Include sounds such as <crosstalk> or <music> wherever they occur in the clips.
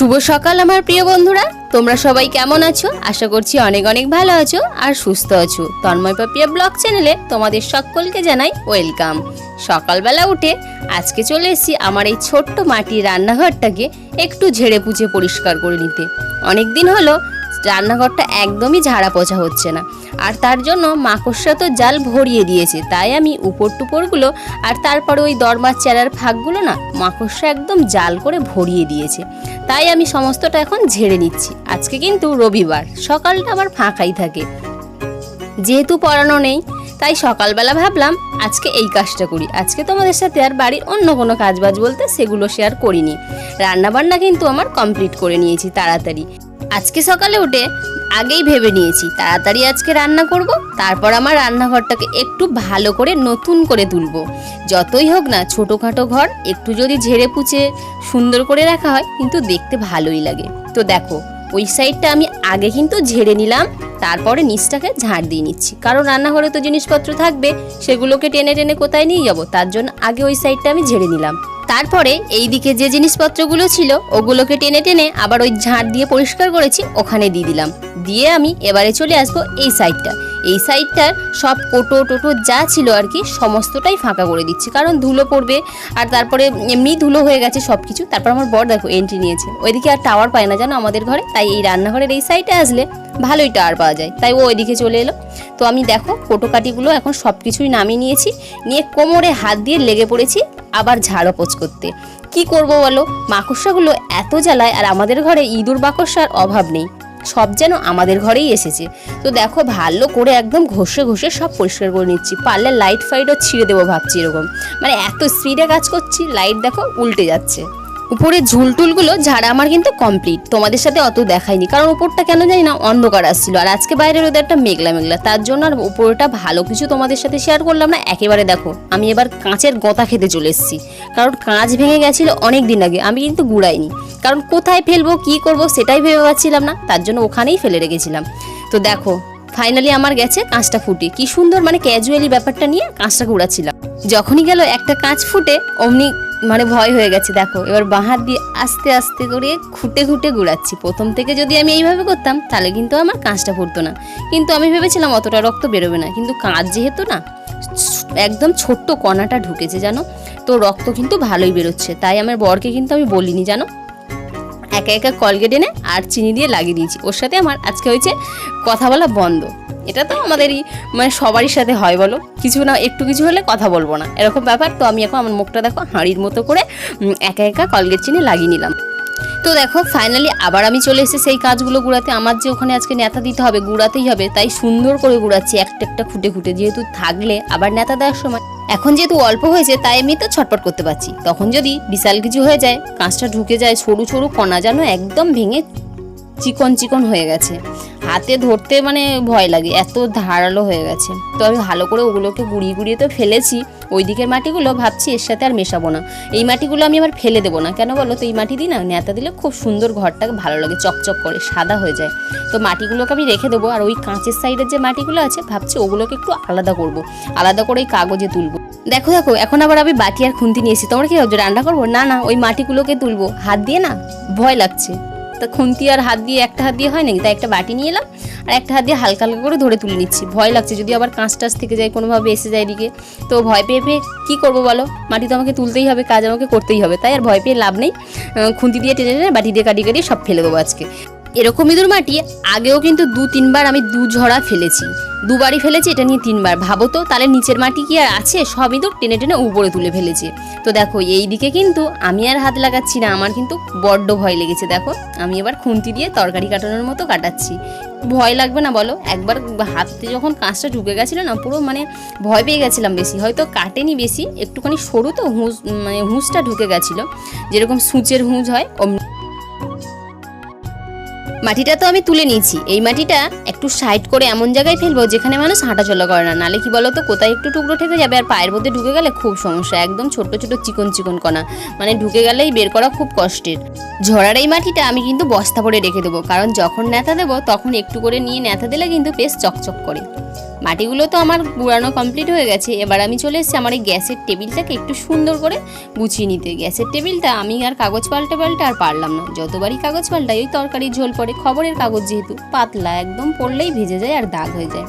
শুভ সকাল আমার প্রিয় বন্ধুরা। তোমরা সবাই কেমন আছো? আশা করছি অনেক অনেক ভালো আছো আর সুস্থ আছো। তন্ময় পাপিয়া ব্লগ চ্যানেলে তোমাদের সকলকে জানাই ওয়েলকাম। সকালবেলা উঠে আজকে চলে এসেছি আমার এই ছোট্ট মাটির রান্নাঘরটাকে একটু ঝেড়ে পুচে পরিষ্কার করে নিতে। অনেক দিন হলো রান্নাঘরটা একদমই ঝাড়া পোছা হচ্ছে না। আর তার জন্য মাকড়সা তো জাল ভরিয়ে দিয়েছে, তাই আমি উপর টুপরগুলো আর তারপরে ওই দরমার চেরার ফাঁকগুলো না মাকড়সা একদম জাল করে ভরিয়ে দিয়েছে। তাই আমি সমস্তটা এখন ঝেড়ে নিচ্ছি। আজকে কিন্তু রবিবার, সকালটা আমার ফাঁকাই থাকে। যেহেতু পড়ানো নেই, তাই সকালবেলা ভাবলাম আজকে এই কাজটা করি। আজকে তোমাদের সাথে আর বাড়ির অন্য কোনো কাজবাজ বলতে সেগুলো শেয়ার করিনি। রান্নাবান্না কিন্তু আমার কমপ্লিট করে নিয়েছি তাড়াতাড়ি। আজকে সকালে উঠে আগেই ভেবে নিয়েছি, তাড়াতাড়ি আজকে রান্না করব, তারপর আমার রান্নাঘরটাকে একটু ভালো করে নতুন করে তুলবো। যতই হোক না, ছোটোখাটো ঘর, একটু যদি ঝেড়ে পুছে সুন্দর করে রাখা হয়, কিন্তু দেখতে ভালোই লাগে। তো দেখো, ওই সাইডটা আমি আগে কিন্তু ঝেড়ে নিলাম, তারপরে নিচটাকে ঝাড় দিয়ে নিচ্ছি। কারণ রান্নাঘরে তো জিনিসপত্র থাকবে, সেগুলোকে টেনে টেনে কোথায় নিয়ে যাব? তার জন্য আগে ওই সাইডটা আমি ঝেড়ে নিলাম। তারপরে এই দিকে যে জিনিসপত্রগুলো ছিল, ওগুলোকে টেনে টেনে আবার ওই ঝাঁট দিয়ে পরিষ্কার করেছি, ওখানে দিয়ে দিলাম। দিয়ে আমি এবারে চলে আসব এই সাইডটা এই সাইডটার সব কোটো টোটো যা ছিল আর কি, সমস্তটাই ফাঁকা করে দিচ্ছি। কারণ ধুলো পড়বে, আর তারপরে এমনি ধুলো হয়ে গেছে সব কিছু তারপর আমার বর দেখো এন্ট্রি নিয়েছে। ওইদিকে আর টাওয়ার পায় না জানো আমাদের ঘরে, তাই এই রান্নাঘরের এই সাইডে আসলে ভালোই টাওয়ার পাওয়া যায়। তাই ও ওইদিকে চলে এলো। তো আমি দেখো কোটোকাটিগুলো এখন সব কিছুই নামিয়ে নিয়েছি। নিয়ে কোমরে হাত দিয়ে লেগে পড়েছি আবার ঝাড়ো পোছ করতে। কি করব বলো? মাকড়সাগুলো এত জ্বালায় আর আমাদের ঘরে ইঁদুর মাকড়সার অভাব নেই। সব যেন আমাদের ঘরেই এসেছে। তো দেখো, ভালো করে একদম ঘষে ঘষে সব পরিষ্কার করে নিচ্ছি। পারলে লাইট ফাইটও ছিঁড়ে দেবো ভাবছি এরকম। মানে এত স্পিডে কাজ করছি লাইট দেখো উল্টে যাচ্ছে। উপরে ঝুলটুলগুলো ঝাড়া আমার কিন্তু কমপ্লিট তোমাদের সাথে অত দেখাইনি, কারণ উপরটা কেন জানি না অন্ধকার আসছিল। আর আজকে বাইরের ওদেরটা মেঘলা মেঘলা, তার জন্য আর উপরটা ভালো কিছু তোমাদের সাথে শেয়ার করলাম না। একেবারে দেখো, আমি এবার কাঁচের গোতা খেতে চলে এসেছি। কারণ কাঁচ ভেঙে গেছিল অনেক দিন আগে, আমি কিন্তু গুড়াইনি। কারণ কোথায় ফেলব, কি করব সেটাই ভেবে পাচ্ছিলাম না, তার জন্য ওখানেই ফেলে রেখেছিলাম। তো দেখো ফাইনালি আমার গেছে কাঁচটা ফুটে। কি সুন্দর মানে ক্যাজুয়ালি ব্যাপারটা নিয়ে কাঁচটা কুড়াচ্ছিলাম যখনই গেল একটা কাঁচ ফুটে, অমনি মানে ভয় হয়ে গেছে, দেখো। এবার বাঁহাত দিয়ে আস্তে আস্তে করে খুঁটে খুঁটে গুড়াচ্ছি প্রথম থেকে যদি আমি এইভাবে করতাম, তাহলে কিন্তু আমার কাঁচটা ফুটতো না। কিন্তু আমি ভেবেছিলাম অতটা রক্ত বেরোবে না। কিন্তু কাঁচ যেহেতু না, একদম ছোট্ট কণাটা ঢুকেছে, জানো? তো রক্ত কিন্তু ভালোই বেরোচ্ছে। তাই আমার বরকে কিন্তু আমি বলিনি, জানো? একা একা কলগেট এনে আর চিনি দিয়ে লাগিয়ে দিয়েছি। ওর সাথে আমার আজকে হয়েছে কথা বলা বন্ধ। এটা তো আমাদেরই মানে সবারই সাথে হয় বলো। কিছু না, একটু কিছু হলে কথা বলব না। এরকম ব্যাপার, তো আমি এখন আমার মুখটা দেখো, হাঁড়ির মতো করে একা একা কলগেট চিনি লাগিয়ে নিলাম। তো দেখো ফাইনালি আবার আমি চলে এসেছি সেই কাজগুলো গুড়াতে। আমার যে ওখানে আজকে নেতা দিতে হবে, গুড়াতেই হবে, তাই সুন্দর করে গুড়াচ্ছি, একটা একটা খুঁটে খুঁটে। যেহেতু থাকলে আবার নেতা দেওয়ার সময়। এখন যেহেতু অল্প হয়েছে, তাই আমি তো ছটপট করতে পারছি। তখন যদি বিশাল কিছু হয়ে যায়, কাঁচটা ঢুকে যায়, সরু সরু কণা যেন একদম ভেঙে চিকন চিকন হয়ে গেছে। হাতে ধরতে মানে ভয় লাগে, এত ধারালো হয়ে গেছে। তো আমি ভালো করে ওগুলোকে গুড়িয়ে গুড়িয়ে তো ফেলেছি ওই দিকের মাটিগুলো ভাবছি এর সাথে আর মেশাবো না। এই মাটিগুলো আমি আবার ফেলে দেবো না। কেন বলো তো, এই মাটি দিই না নেতা দিলে খুব সুন্দর ঘরটাকে ভালো লাগে, চকচক করে, সাদা হয়ে যায়। তো মাটিগুলোকে আমি রেখে দেবো, আর ওই কাঁচের সাইডের যে মাটিগুলো আছে, ভাবছি ওগুলোকে একটু আলাদা করব। আলাদা করে ওই কাগজে তুলবো। দেখো দেখো, এখন আবার আমি বাটি আর খুন্তি নিয়েছি তোমরা কি ভাবছ, রান্না করব? না না, ওই মাটিগুলোকে তুলবো। হাত দিয়ে না ভয় লাগছে। তা খুন্তি আর হাত দিয়ে, একটা হাত দিয়ে হয় নাকি? তাই একটা বাটি নিয়ে এলাম আর একটা হাত দিয়ে হালকা হালকা করে ধরে তুলে নিচ্ছি। ভয় লাগছে, যদি আবার কাঁচ টাচ থেকে যায়, কোনোভাবে এসে যায় এদিকে। তো ভয় পেয়ে পেয়ে কী করব বলো? মাটি তো আমাকে তুলতেই হবে, কাজ আমাকে করতেই হবে। তাই আর ভয় পেয়ে লাভ নেই। খুন্তি দিয়ে টেনে টেনে বাটি দিয়ে কাটিয়ে কাটিয়ে সব ফেলে দেবো আজকে। এরকম ইঁদুর মাটি আগেও কিন্তু দু তিনবার আমি দু ঝরা ফেলেছি। দুবারই ফেলেছি, এটা নিয়ে তিনবার। ভাবো তো, তাহলে নিচের মাটি কি আর আছে? সব ইঁদুর টেনে টেনে উপরে তুলে ফেলেছে। তো দেখো, এই দিকে কিন্তু আমি আর হাত লাগাচ্ছি না, আমার কিন্তু বড্ড ভয় লেগেছে, দেখো। আমি এবার খুন্তি দিয়ে তরকারি কাটানোর মতো কাটাচ্ছি। ভয় লাগবে না, বলো? একবার হাতে যখন কাঁচটা ঢুকে গেছিল না, পুরো মানে ভয় পেয়ে গেছিলাম বেশি। হয়তো কাটেনি বেশি, একটুখানি সরু তো হুঁস মানে হুঁসটা ঢুকে গেছিল। যেরকম সূচের হুঁজ হয়, অমনি মাটিটা তো আমি তুলে নিয়েছি। এই মাটিটা একটু সাইড করে এমন জায়গায় ফেলব যেখানে মানুষ হাঁটাচলা করে না। নালে কি বলো তো কোথায় একটু টুকরো ঠেকে যাবে আর পায়ের মধ্যে ঢুকে গেলে খুব সমস্যা। একদম ছোট ছোট চিকন চিকন কণা। মানে ঢুকে গেলেই বের করা খুব কষ্টের। ঝরার এই মাটিটা আমি কিন্তু বস্তা পরে রেখে দেবো। কারণ যখন ন্যাথা দেবো, তখন একটু করে নিয়ে ন্যাথা দিলে কিন্তু বেশ চকচক করে। মাটিগুলো তো আমার গুড়ানো কমপ্লিট হয়ে গেছে। এবার আমি চলে এসেছি আমার এই গ্যাসের টেবিলটাকে একটু সুন্দর করে গুছিয়ে নিতে। গ্যাসের টেবিলটা আমি আর কাগজ পাল্টে পাল্টে আর পারলাম না। যতবারই কাগজ পাল্টাই, ওই তরকারির ঝোল পড়ে খবরের কাগজ যেহেতু, পাতলা একদম পড়লেই ভেজে যায় আর দাগ হয়ে যায়।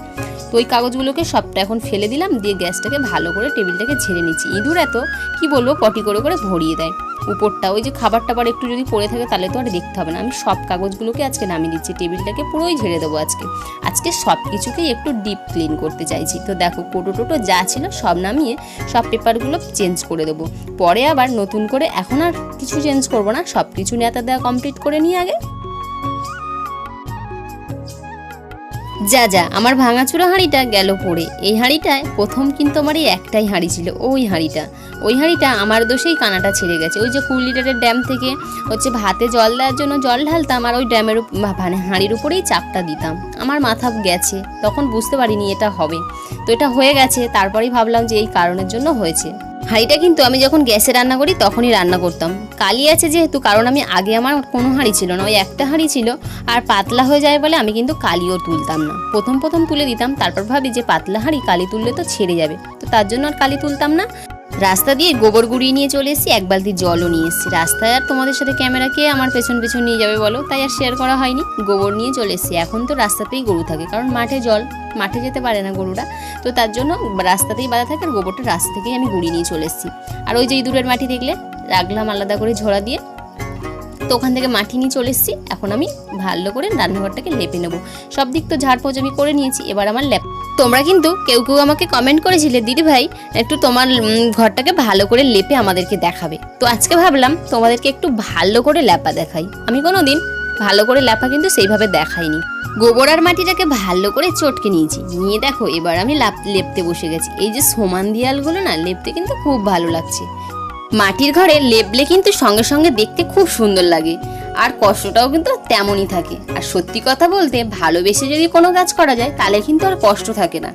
তো ওই কাগজগুলোকে সবটা এখন ফেলে দিলাম, দিয়ে গ্যাসটাকে ভালো করে টেবিলটাকে ঝেড়ে নিচ্ছি। ইঁদুর এত, কি বলব, পটি করে করে ভরিয়ে দেয়। উপরটা, ওই যে খাবার টাবার একটু যদি পড়ে থাকে তাহলে তো আর দেখতে হবে না। আমি সব কাগজগুলোকে আজকে নামিয়ে দিচ্ছি, টেবিলটাকে পুরোই ঝেড়ে দেবো আজকে। আজকে সব কিছুকেই একটু ডিপ ক্লিন করতে চাইছি। তো দেখো কোটো টোটো যা ছিল সব নামিয়ে সব পেপারগুলো চেঞ্জ করে দেবো। পরে আবার নতুন করে, এখন আর কিছু চেঞ্জ করব না সব কিছু নেতা দেওয়া কমপ্লিট করে নিয়ে আগে। যা যা, আমার ভাঙাচুরা হাঁড়িটা গেল পড়ে। এই হাঁড়িটায় প্রথম কিন্তু আমার এই একটাই হাঁড়ি ছিল, ওই হাঁড়িটা। ওই হাঁড়িটা আমার দোষেই কানাটা ছেড়ে গেছে। ওই যে কুড়ি লিটারের ড্যাম থেকে হচ্ছে ভাতে জল দেওয়ার জন্য জল ঢালতাম আর ওই ড্যামের মানে হাঁড়ির উপরেই চাপটা দিতাম। আমার মাথা গেছে, তখন বুঝতে পারিনি এটা হবে। তো এটা হয়ে গেছে, তারপরেই ভাবলাম যে এই কারণের জন্য হয়েছে। হাঁড়িটা কিন্তু আমি যখন গ্যাসে রান্না করি তখনই রান্না করতাম। কালি আছে যেহেতু, কারণ আমি আগে আমার কোনো হাঁড়ি ছিল না, ওই একটা হাঁড়ি ছিল। আর পাতলা হয়ে যায় বলে আমি কিন্তু কালিও তুলতাম না। প্রথম প্রথম তুলে দিতাম, তারপর ভাবি যে পাতলা হাঁড়ি কালি তুললে তো ছেড়ে যাবে। তো তার জন্য আর কালি তুলতাম না। রাস্তা দিয়ে গোবর গুঁড়িয়ে নিয়ে চলে এসেছি, এক বালতি জলও নিয়ে এসেছি। রাস্তায় আর তোমাদের সাথে ক্যামেরাকে আমার পেছন পেছন নিয়ে যাবে বলো, তাই আর শেয়ার করা হয়নি। গোবর নিয়ে চলে এসেছি। এখন তো রাস্তাতেই গরু থাকে, কারণ মাঠে জল, মাঠে যেতে পারে না গরুরা। তো তার জন্য রাস্তাতেই বাঁধা থাকে, আর গোবরটা রাস্তা থেকেই আমি গুঁড়িয়ে নিয়ে চলে এসেছি। আর ওই যে ইঁদুরের মাটি দেখলে, রাখলাম আলাদা করে ঝোড়া দিয়ে। তো ওখান থেকে মাটি নিয়ে চলে এসেছি। এখন আমি ভালো করে রান্নাঘরটাকে লেপে নেব। সব দিক তো ঝাড়পোছ আমি করে নিয়েছি, এবার আমার ল্যাপ তোমরা কিন্তু কেউ কেউ আমাকে কমেন্ট করেছিলে, দিদি ভাই, একটু তোমার ঘরটাকে ভালো করে লেপে আমাদেরকে দেখাবে। তো আজকে ভাবলাম তোমাদেরকে একটু ভালো করে ল্যাপা দেখাই। আমি কোনো দিন ভালো করে ল্যাপা কিন্তু সেইভাবে দেখাইনি। গোবর আর মাটিটাকে ভালো করে চটকে নিয়েছি। নিয়ে দেখো, এবার আমি লাপ লেপতে বসে গেছি। এই যে সমান দিয়ালগুলো না, লেপতে কিন্তু খুব ভালো লাগছে। মাটির ঘরে লেপলে কিন্তু সঙ্গে সঙ্গে দেখতে খুব সুন্দর লাগে। আর কষ্টটাও কিন্তু তেমনই থাকে। আর সত্যি কথা বলতে ভালোবেসে যদি কোনো কাজ করা যায়, তাহলে কিন্তু আর কষ্ট থাকে না।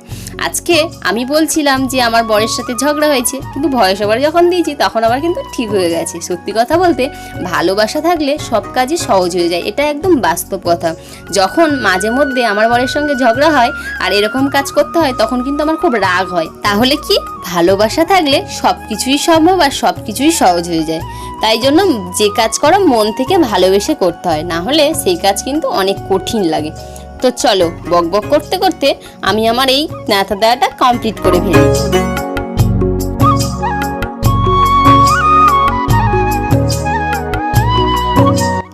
আজকে আমি বলছিলাম যে আমার বরের সাথে ঝগড়া হয়েছে, কিন্তু ভয়েস ওভার যখন দিয়েছি, তখন আবার কিন্তু ঠিক হয়ে গেছে। সত্যি কথা বলতে ভালোবাসা থাকলে সব কাজই সহজ হয়ে যায়, এটা একদম বাস্তব কথা। যখন মাঝে মধ্যে আমার বরের সঙ্গে ঝগড়া হয় আর এরকম কাজ করতে হয়, তখন কিন্তু আমার খুব রাগ হয়। তাহলে কি? ভালোবাসা থাকলে সব কিছুই সম্ভব আর সব কিছুই সহজ হয়ে যায়। তাই জন্য যে কাজ করো, মন থেকে ভালোবেসে করতে হয়। না হলে সেই কাজ কিন্তু অনেক কঠিন লাগে। তো চলো, বক বক করতে করতে আমি আমার এই নাথা দেওয়াটা কমপ্লিট করে ফেলি।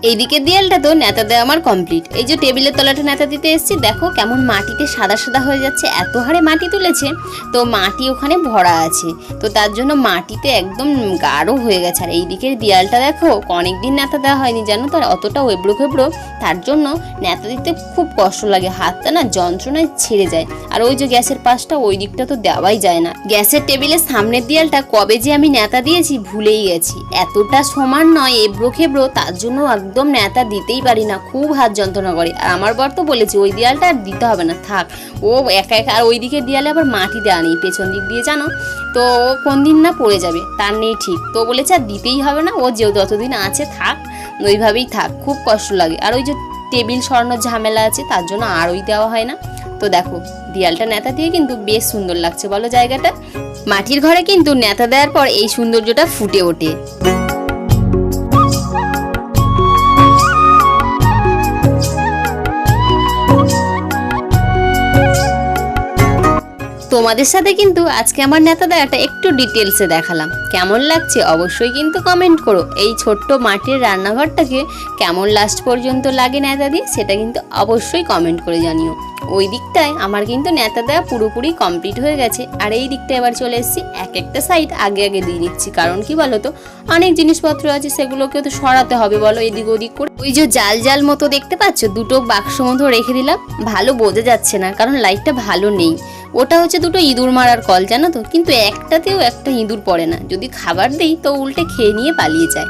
এইদিকে দেয়ালটা তো নেতা দেওয়া আমার কমপ্লিট এই যে টেবিলের তলাটা নেতা দিতে এসেছি, দেখো কেমন মাটিতে সাদা সাদা হয়ে যাচ্ছে, এত হারে মাটি তুলেছে। তো মাটি ওখানে ভরা আছে, তো তার জন্য মাটিতে একদম গাঢ় হয়ে গেছে। আর এই দিকের দেয়ালটা দেখো অনেক দিন নেতা দেওয়া হয়নি, জানো তো অতটা এবড়ো খেবড়ো, তার জন্য নেতা দিতে খুব কষ্ট লাগে, হাতটা না যন্ত্রণায় ছেড়ে যায়। আর ওই যে গ্যাসের পাশটা, ওই দিকটা তো দেওয়াই যায় না। গ্যাসের টেবিলের সামনের দেয়ালটা কবে যে আমি নেতা দিয়েছি, ভুলেই গেছি। এতটা সমান নয়, এবড়ো খেবড়ো, তার জন্য একদম নেতা দিতেই পারি না, খুব হাত যন্ত্রণা করে। আর আমার বর তো বলেছে, ওই দেয়ালটা আর দিতে হবে না, থাক। ও একা একা, আর ওই দিকের দেয়ালে আবার মাটি দেওয়া নেই, পেছন দিক দিয়ে, জানো? তো ও কোন দিন না পড়ে যাবে, তার নেই ঠিক। তো বলেছে, আর দিতেই হবে না, ও যে যতদিন আছে, থাক, ওইভাবেই থাক, খুব কষ্ট লাগে। আর ওই যে টেবিল সরানোর ঝামেলা আছে, তার জন্য আর ওই দেওয়া হয় না। তো দেখো, দেয়ালটা নেতা দিয়ে কিন্তু বেশ সুন্দর লাগছে, বলো জায়গাটা? মাটির ঘরে কিন্তু নেতা দেওয়ার পর এই সৌন্দর্যটা ফুটে ওঠে। তোমাদের সাথে কিন্তু আজকে আমার নেতা দেওয়াটা একটু ডিটেলসে দেখালাম। কেমন লাগছে অবশ্যই কিন্তু কমেন্ট করো। এই ছোট্ট মাটির রান্নাঘরটাকে কেমন লাস্ট পর্যন্ত লাগে নেতা সেটা কিন্তু অবশ্যই কমেন্ট করে জানিও। ওই দিকটায় আমার কিন্তু নেতা দেওয়া পুরোপুরি কমপ্লিট হয়ে গেছে। আর এই দিকটা এবার চলে এসেছি, এক একটা সাইড আগে আগে দিয়ে নিচ্ছি কারণ কি বলো তো অনেক জিনিসপত্র আছে সেগুলোকে তো সরাতে হবে বলো, এদিক ওদিক করে। ওই যে জাল জাল মতো দেখতে পাচ্ছ, দুটো বাক্স মতো রেখে দিলাম। ভালো বোঝা যাচ্ছে না, কারণ লাইটটা ভালো নেই। ওটা হচ্ছে দুটো ইঁদুর মারার কল, জানো তো? কিন্তু একটাতেও একটা ইঁদুর পড়ে না। যদি খাবার দিই, তো উল্টে খেয়ে নিয়ে পালিয়ে যায়।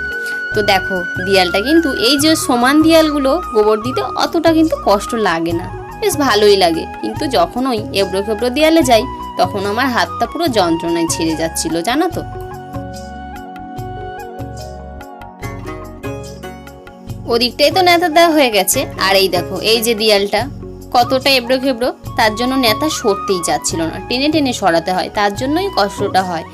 তো দেখো, দেয়ালটা কিন্তু এই যে সমান দেয়ালগুলো গোবর দিতে অতটা কিন্তু কষ্ট লাগে না। বেশ ভালোই লাগে। কিন্তু যখন ওই এবড়ো খেবড়ো দেয়ালে যাই, তখন আমার হাতটা পুরো যন্ত্রণায় ছেড়ে যাচ্ছিল, জানো তো? ওদিকটাই তো নেতা দেওয়া হয়ে গেছে। আর এই দেখো, এই যে দেয়ালটা, কতটা এবড়ো খেবড়ো। তার জন্য নেতা সরতেই যাচ্ছিল না। টেনে টেনে সরাতে হয়, তার জন্যই কষ্টটা হয়।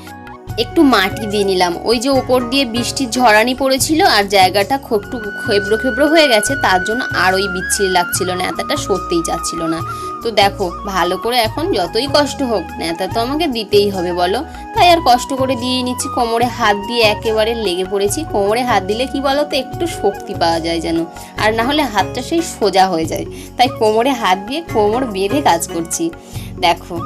একটু মাটি দিয়ে নিলাম। ওই যে ওপর দিয়ে বৃষ্টির ঝরানি পড়েছিল আর জায়গাটা খুব একটু খেবড়ো খেবড়ো হয়ে গেছে, তার জন্য আর ওই বিচ্ছিরি লাগছিল না, এতটা সরতেই যাচ্ছিল না। তো দেখো, ভালো করে এখন যতই কষ্ট হোক, নেতা তো আমাকে দিতেই হবে, বলো। তাই আর কষ্ট করে দিয়ে নিচ্ছি, কোমরে হাত দিয়ে একেবারে লেগে পড়েছি। কোমরে হাত দিলে কি বলো তো একটু শক্তি পাওয়া যায় যেন, আর না হলে হাতটা সেই সোজা হয়ে যায়। তাই কোমরে হাত দিয়ে কোমর বেঁধে কাজ করছি। দেখো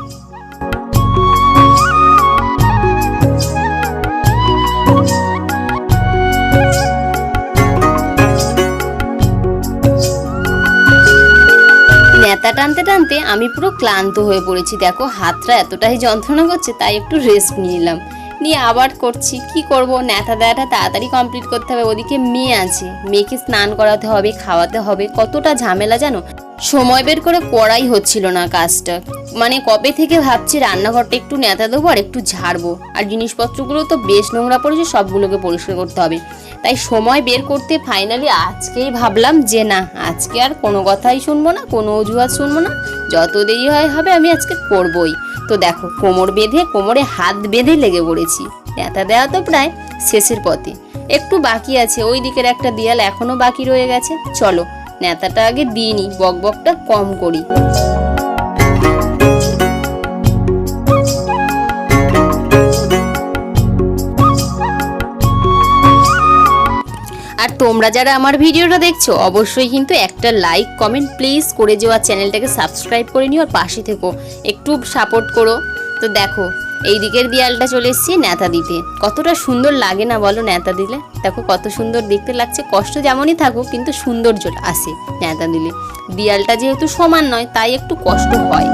নেতা টানতে টানতে আমি পুরো ক্লান্ত হয়ে পড়েছি। দেখো, হাতটা এতটাই যন্ত্রণা করছে, তাই একটু রেস্ট নিলাম। নিয়ে আবার করছি। কি করব? ন্যাথা দেওয়াটা তাড়াতাড়ি কমপ্লিট করতে হবে। ওদিকে মেয়ে আছে। মেয়েকে স্নান করাতে হবে, খাওয়াতে হবে। কতটা ঝামেলা জানো? সময় বের করে করাই হচ্ছিল না কাজটা। মানে কবে থেকে ভাবছি রান্নাঘরটা একটু নেতা দেবো আর একটু ঝাড়বো। আর জিনিসপত্রগুলো তো বেশ নোংরা পড়েছে, সবগুলোকে পরিষ্কার করতে হবে। তাই সময় বের করতে ফাইনালি আজকেই ভাবলাম যে না, আজকে আর কোনো কথাই শুনব না, কোনো অজুহাত শুনব না। যত দেরি হয়, হবে আমি আজকে করবই। তো দেখো, কোমর বেঁধে, কোমরে হাত বেঁধে লেগে পড়েছি। নেতা দেওয়া তো প্রায় শেষের পথে। একটু বাকি আছে, ওই দিকের একটা দেয়াল এখনও বাকি রয়ে গেছে। চলো, নেতাটা আগে দিইনি বক বকটা কম করি। আর তোমরা যারা আমার ভিডিওটা দেখছ, অবশ্যই কিন্তু একটা লাইক কমেন্ট প্লিজ করে যাওয়া চ্যানেলটাকে সাবস্ক্রাইব করে নিও আর পাশে থেকো। একটু সাপোর্ট করো। তো দেখো, এই দিকের দেয়ালটা চলে এসেছি নেতা দিতে। কতটা সুন্দর লাগে না বলো নেতা দিলে? দেখো কত সুন্দর দেখতে লাগছে। কষ্ট যেমনই থাকুক, কিন্তু সৌন্দর্য আসে নেতা দিলে। দেয়ালটা যেহেতু সমান নয়, তাই একটু কষ্ট হয়।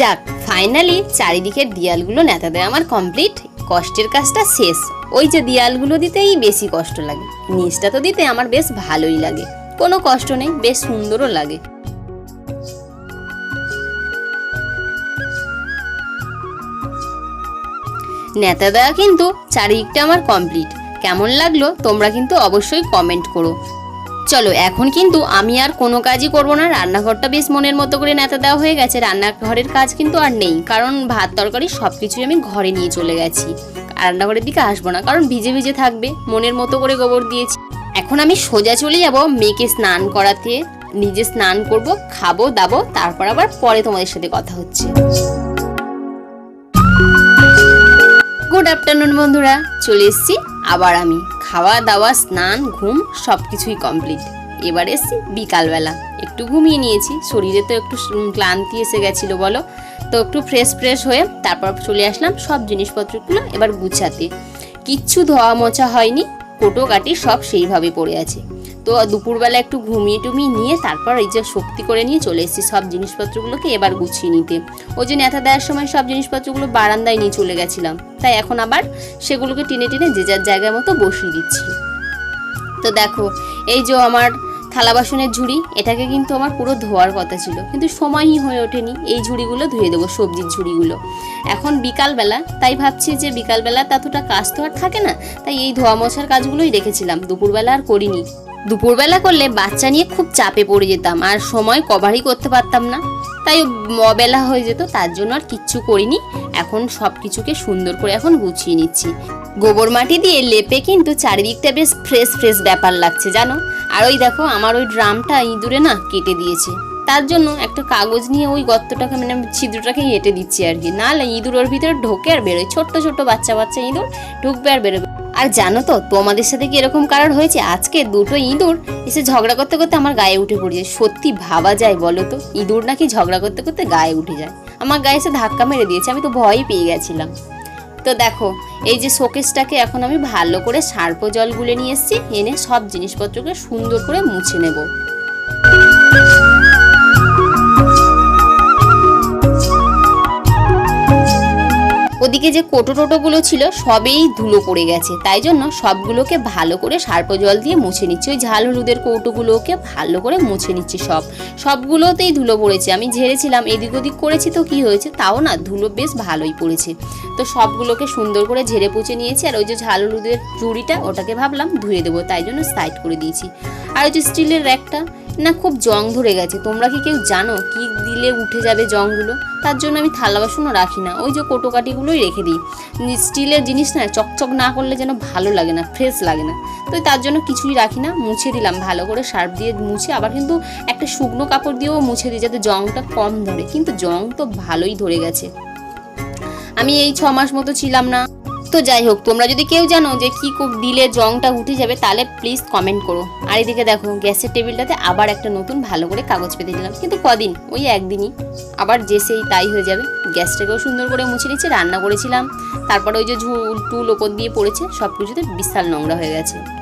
যাক ফাইনালি চারিদিকের দেয়ালগুলো নেতা দেয় আমার কমপ্লিট কষ্টের কাজটা শেষ। ওই যে দেয়ালগুলো দিতেই বেশি কষ্ট লাগে। নিচটা তো দিতে আমার বেশ ভালোই লাগে। কোনো কষ্ট নেই, বেশ সুন্দরও লাগে। নেতা দেওয়া কিন্তু চারিদিকটা আমার কমপ্লিট কেমন লাগল তোমরা কিন্তু অবশ্যই কমেন্ট করো। চলো এখন কিন্তু আমি আর কোনো কাজই করব না। রান্নাঘরটা বেশ মনের মতো করে নেতা দেওয়া হয়ে গেছে। রান্নাঘরের কাজ কিন্তু আর নেই কারণ ভাত তরকারি সব কিছুই আমি ঘরে নিয়ে চলে গেছি। রান্নাঘরের দিকে আসব না কারণ ভিজে ভিজে থাকবে। মনের মতো করে গোবর দিয়েছি। এখন আমি সোজা চলে যাব মেয়েকে স্নান করাতে। নিজে স্নান করব খাব দাবো তারপর আবার পরে তোমাদের সাথে কথা হচ্ছে। গুড আফটারনুন বন্ধুরা। চলে এসেছি আবার আমি। খাওয়া দাওয়া স্নান, ঘুম সব কিছুই কমপ্লিট এবার এসছি বিকালবেলা। একটু ঘুমিয়ে নিয়েছি। শরীরে তো একটু ক্লান্তি এসে গেছিল বলো। তো একটু ফ্রেশ ফ্রেশ হয়ে তারপর চলে আসলাম সব জিনিসপত্রগুলো এবার গুছাতে। কিচ্ছু ধোয়া মোছা হয়নি। কোটো কাটি সব সেইভাবে পড়ে আছে। তো দুপুরবেলা একটু ঘুমিয়ে টুমিয়ে নিয়ে তারপর এই যে শক্তি করে নিয়ে চলে এসেছি সব জিনিসপত্রগুলোকে এবার গুছিয়ে নিতে। ওই যে নেতা দেওয়ার সময় সব জিনিসপত্রগুলো বারান্দায় নিয়ে চলে গেছিলাম। তাই এখন আবার সেগুলোকে টেনে টেনে যে যার জায়গার মতো বসিয়ে দিচ্ছি। তো দেখো, এই যে আমার থালা বাসনের ঝুড়ি, এটাকে কিন্তু আমার পুরো ধোয়ার কথা ছিল। কিন্তু সময়ই হয়ে ওঠেনি, এই ঝুড়িগুলো ধুয়ে দেবো, সবজির ঝুড়িগুলো। এখন বিকালবেলা, তাই ভাবছি যে বিকালবেলা ততটা কাজ তো আর থাকে না, তাই এই ধোয়া মোছার কাজগুলোই রেখেছিলাম। দুপুরবেলা আর করিনি। দুপুরবেলা করলে বাচ্চা নিয়ে খুব চাপে পড়ে যেতাম আর সময় কভারই করতে পারতাম না। তাই অবেলা হয়ে যেত, তার জন্য আর কিচ্ছু করিনি। এখন সব কিছুকে সুন্দর করে এখন গুছিয়ে নিচ্ছি। গোবর মাটি দিয়ে লেপে কিন্তু চারিদিকটা বেশ ফ্রেশ ফ্রেশ ব্যাপার লাগছে, জানো? আর ওই দেখো, আমার ওই ড্রামটা ইঁদুরে না কেটে দিয়েছে। তার জন্য একটা কাগজ নিয়ে ওই গর্তটাকে মানে ছিদ্রটাকে এঁটে দিচ্ছি আর কি। নাহলে ইঁদুর ওর ভিতরে ঢোকে আর বেরোয়। ছোট্ট ছোট্ট বাচ্চা বাচ্চা ইঁদুর ঢুকবে আর বেরোবে। আর জানো তো, তোমাদের সাথে কি এরকম কারণ হয়েছে? আজকে দুটো ইঁদুর এসে ঝগড়া করতে করতে আমার গায়ে উঠে পড়েছে সত্যি ভাবা যায় বলো তো, ইঁদুর নাকি ঝগড়া করতে করতে গায়ে উঠে যায়। আমার গায়ে এসে ধাক্কা মেরে দিয়েছে, আমি তো ভয়ই পেয়ে গেছিলাম। তো দেখো, এই যে শোকেসটাকে এখন আমি ভালো করে সার্প জল গুলে নিয়ে এসেছি, এনে সব জিনিসপত্রকে সুন্দর করে মুছে নেব। এদিকে যে কোটো টোটোগুলো ছিল সবেই ধুলো পড়ে গেছে। তাই জন্য সবগুলোকে ভালো করে সার্প জল দিয়ে মুছে নিচ্ছি। ওই ঝাল হলুদের কৌটোগুলোকে ভালো করে মুছে নিচ্ছি সব। সবগুলোতেই ধুলো পড়েছে। আমি ঝেড়েছিলাম, এদিক ওদিক করেছি তো কি হয়েছে তাও না, ধুলো বেশ ভালোই পড়েছে। তো সবগুলোকে সুন্দর করে ঝেড়ে পুছে নিয়েছি আর ওই যে ঝাল হলুদের চুড়িটা ওটাকে ভাবলাম ধুয়ে দেবো, তাই জন্য সাইড করে দিয়েছি। আর ওই যে স্টিলের র্যাকটা না খুব জং ধরে গেছে। তোমরা কি কেউ জানো কি দিলে উঠে যাবে জংগুলো? তার জন্য আমি থালা বাসনও রাখি না। ওই যে কোটোকাটিগুলোই রেখে দিই। স্টিলের জিনিস না, চকচক না করলে যেন ভালো লাগে না, ফ্রেশ লাগে না। তো তার জন্য কিছুই রাখি না, মুছে দিলাম। ভালো করে সার্ফ দিয়ে মুছে আবার কিন্তু একটা শুকনো কাপড় দিয়েও মুছে দিই যাতে জংটা কম ধরে। কিন্তু জং তো ভালোই ধরে গেছে। আমি এই ছ মাস মতো ছিলাম না। তো যাই হোক, তোমরা যদি কেউ জানো যে কি দিলে জংটা উঠে যাবে, তাহলে প্লিজ কমেন্ট করো। আর এদিকে দেখো, গ্যাসের টেবিলটাতে আবার একটা নতুন ভালো করে কাগজ পেতে দিলাম। কিন্তু কদিন? ওই একদিনই। আবার যে সেই তাই হয়ে যাবে। গ্যাসটাকেও সুন্দর করে মুছে নিচ্ছে রান্না করেছিলাম। তারপরে ওই যে ঝুল, টুল ওপর দিয়ে পড়েছে সব কিছুতে বিশাল নোংরা হয়ে গেছে।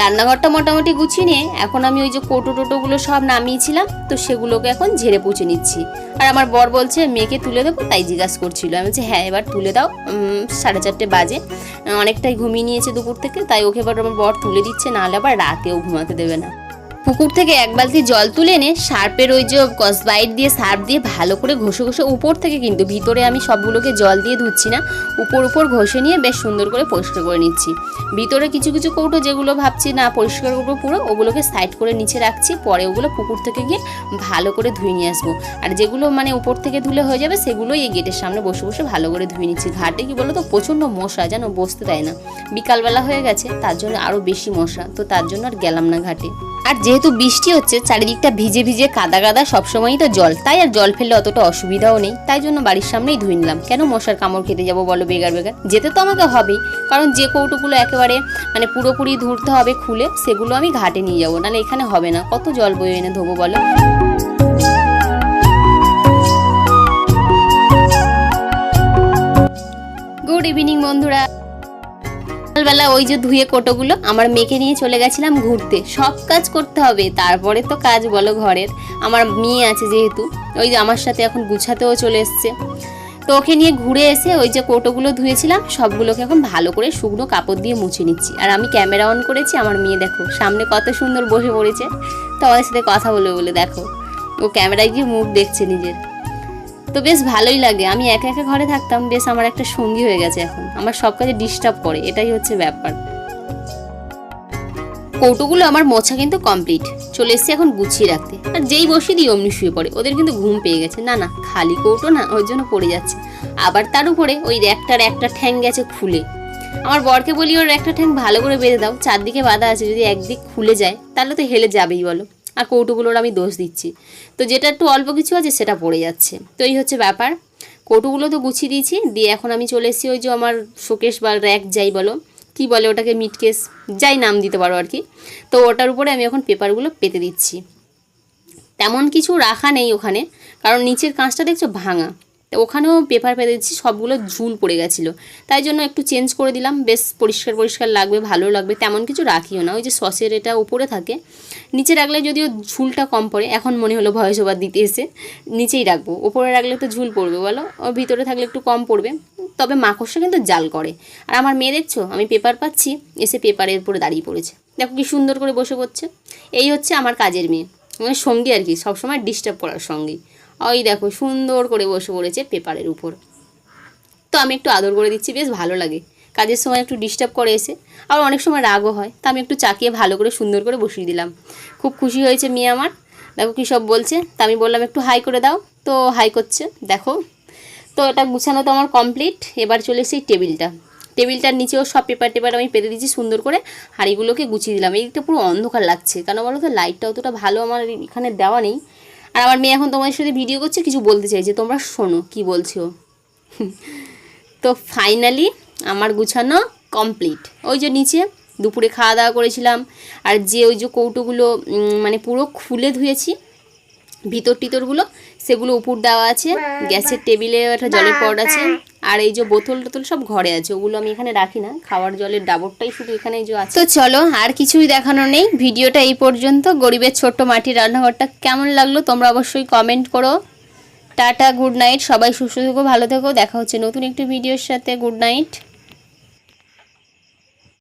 রান্নাঘরটা মোটামুটি গুছিয়ে নিয়ে এখন আমি ওই যে কোটো টোটোগুলো সব নামিয়েছিলাম, তো সেগুলোকে এখন ঝেড়ে পুছে নিচ্ছি। আর আমার বর বলছে, মেয়েকে তুলে দেবো? তাই জিজ্ঞাসা করছিল। আমি বলছি হ্যাঁ এবার তুলে দাও। সাড়ে চারটে বাজে। অনেকটাই ঘুমিয়ে নিয়েছে দুপুর থেকে, তাই ওকে এবার আমার বর তুলে দিচ্ছে, নাহলে আবার রাতেও ঘুমাতে দেবে না। পুকুর থেকে এক বালতি জল তুলে এনে সার্পের ওই যে কসবাইট দিয়ে সার্ফ দিয়ে ভালো করে ঘষে ঘষে উপর থেকে কিন্তু ভিতরে আমি সবগুলোকে জল দিয়ে ধুচ্ছি না, উপর উপর ঘষে নিয়ে বেশ সুন্দর করে পরিষ্কার করে নিচ্ছি। ভিতরে কিছু কিছু কৌটো যেগুলো ভাবছি না পরিষ্কার করব পুরো, ওগুলোকে সাইড করে নিচে রাখছি, পরে ওগুলো পুকুর থেকে গিয়ে ভালো করে ধুয়ে নিয়ে আসব। আর যেগুলো মানে উপর থেকে ধুলে হয়ে যাবে সেগুলোই এই গেটের সামনে বসে বসে ভালো করে ধুয়ে নিচ্ছি। ঘাটে কি বলো তো প্রচণ্ড মশা যেন বসতে দেয় না। বিকালবেলা হয়ে গেছে, তার জন্য আরও বেশি মশা, তো তার জন্য আর গেলাম না ঘাটে। আর যেহেতু বৃষ্টি হচ্ছে, চারিদিকটা ভিজে ভিজে কাদা কাদা, সবসময়ই তো জল। তাই আর জল ফেললে অতটা অসুবিধাও নেই। তাই জন্য বাড়ির সামনেই ধুয়ে নিলাম। কেন মশার কামড় খেতে যাব বলো বেগার বেগার যেতে তো আমাকে হবেই। কারণ যে কৌটোগুলো একেবারে মানে পুরোপুরি ধরতে হবে খুলে, সেগুলো আমি ঘাটে নিয়ে যাব। নাহলে এখানে হবে না। কত জল বয়ে এনে ধোবো বলো? গুড ইভিনিং বন্ধুরা। সকালবেলা ওই যে ধুয়ে কোটোগুলো আমার মেয়েকে নিয়ে চলে গেছিলাম ঘুরতে। সব কাজ করতে হবে, তারপরে তো কাজ বলো ঘরের। আমার মেয়ে আছে যেহেতু, ওই যে আমার সাথে এখন গুছাতেও চলে এসছে। তো ওকে নিয়ে ঘুরে এসে ওই যে কোটোগুলো ধুয়েছিলাম, সবগুলোকে এখন ভালো করে শুকনো কাপড় দিয়ে মুছে নিচ্ছি। আর আমি ক্যামেরা অন করেছি, আমার মেয়ে দেখো, সামনে কত সুন্দর বসে পড়েছে। তো আমাদের সাথে কথা বলে বলে দেখো। ও ক্যামেরায় গিয়ে মুখ দেখছে নিজের। তো বেশ ভালোই লাগে। আমি একা একা ঘরে থাকতাম, বেশ আমার একটা সঙ্গী হয়ে গেছে এখন। আমার সব কাজে ডিস্টার্ব করে, এটাই হচ্ছে ব্যাপার। কৌটোগুলো আমার মোছা কিন্তু কমপ্লিট চলে এসেছি এখন গুছিয়ে রাখতে। আর যেই বসিয়ে দিই অমনি শুয়ে পড়ে, ওদের কিন্তু ঘুম পেয়ে গেছে। না না, খালি কৌটো না, ওর জন্য পড়ে যাচ্ছে। আবার তার উপরে ওই র্যাকটার একটা ঠ্যাং গেছে খুলে। আমার বরকে বলি, ওর একটা ঠ্যাং ভালো করে বেঁধে দাও। চারদিকে বাঁধা আছে, যদি একদিক খুলে যায়, তাহলে তো হেলে যাবেই বলো। আর কৌটুগুলোর আমি দোষ দিচ্ছি। তো যেটা একটু অল্প কিছু আছে সেটা পড়ে যাচ্ছে। তো এই হচ্ছে ব্যাপার। কৌটুগুলো তো গুছিয়ে দিয়েছি, দিয়ে এখন আমি চলে এসেছি ওই যে আমার শোকেশ বা র্যাক যাই বলো, কি বলে ওটাকে মিটকেস যাই নাম দিতে পারো আর কি। তো ওটার উপরে আমি এখন পেপারগুলো পেতে দিচ্ছি। তেমন কিছু রাখা নেই ওখানে, কারণ নিচের কাঁচটা দেখছ ভাঙা। তো ওখানেও পেপার পেতে দিচ্ছি, সবগুলো ঝুল পড়ে গেছিল। তাই জন্য একটু চেঞ্জ করে দিলাম, বেশ পরিষ্কার পরিষ্কার লাগবে, ভালো লাগবে, তেমন কিছু রাখিও না। ওই যে সসের এটা উপরে থাকে, নিচে রাখলে যদিও ঝুলটা কম পড়ে, এখন মনে হলো ভয়েস ওভার দিতে এসে, নিচেই রাখব। ওপরে রাখলে তো ঝুল পড়বে, বলো? ও ভিতরে থাকলে একটু কম পড়বে। তবে মাকড়সা কিন্তু জাল করে। আর আমার মেয়ে দেখছ? আমি পেপার পাচ্ছি, এসে পেপারের উপরে দাঁড়িয়ে পড়েছে। দেখো কি সুন্দর করে বসে পড়ছে। এই হচ্ছে আমার কাজের মেয়ে। মানে সঙ্গী আর কি, সবসময় ডিস্টার্ব করার সঙ্গী। ওই দেখো, সুন্দর করে বসে পড়েছে পেপারের উপর। তো আমি একটু আদর করে দিচ্ছি, বেশ ভালো লাগে। কাজের সময় একটু ডিস্টার্ব করে এসে, আবার অনেক সময় রাগও হয়। তা আমি একটু চাকিয়ে ভালো করে, সুন্দর করে বসিয়ে দিলাম। খুব খুশি হয়েছে মেয়ে আমার। দেখো কী সব বলছে। তা আমি বললাম, একটু হাই করে দাও। তো হাই করছে, দেখো। তো এটা গুছানো তো আমার কমপ্লিট এবার চলে এসেছি টেবিলটা। টেবিলটার নিচেও সব পেপার টেপার আমি পেতে দিচ্ছি সুন্দর করে। হাঁড়িগুলোকে গুছিয়ে দিলাম। এইটা পুরো অন্ধকার লাগছে। কেন বলো তো? লাইটটা অতটা ভালো আমার এখানে দেওয়া নেই। আর আমার মেয়ে এখন তোমাদের সাথে ভিডিও করছে কিছু বলতে চাইছে। তোমরা শোনো কি বলছো। <laughs> তো ফাইনালি আমার গুছানো কমপ্লিট ওই যে নিচে দুপুরে খাওয়া দাওয়া করেছিলাম আর যে ওই যে কৌটোগুলো মানে পুরো খুলে ধুয়েছি ভিতর টিতরগুলো সেগুলো উপর দেওয়া আছে গ্যাসের টেবিলে একটা জলের পট আছে। আর এই যে বোতল টোতল সব ঘরে আছে, ওগুলো আমি এখানে রাখি না। খাওয়ার জলের ডাবরটাই শুধু এখানে যে আছে। তো চলো, আর কিছুই দেখানো নেই। ভিডিওটা এই পর্যন্ত। গরিবের ছোট্ট মাটির রান্নাঘরটা কেমন লাগল তোমরা অবশ্যই কমেন্ট করো। টাটা গুড নাইট সবাই সুস্থ থেকো, ভালো থেকো। দেখা হচ্ছে নতুন একটি ভিডিওর সাথে। Good night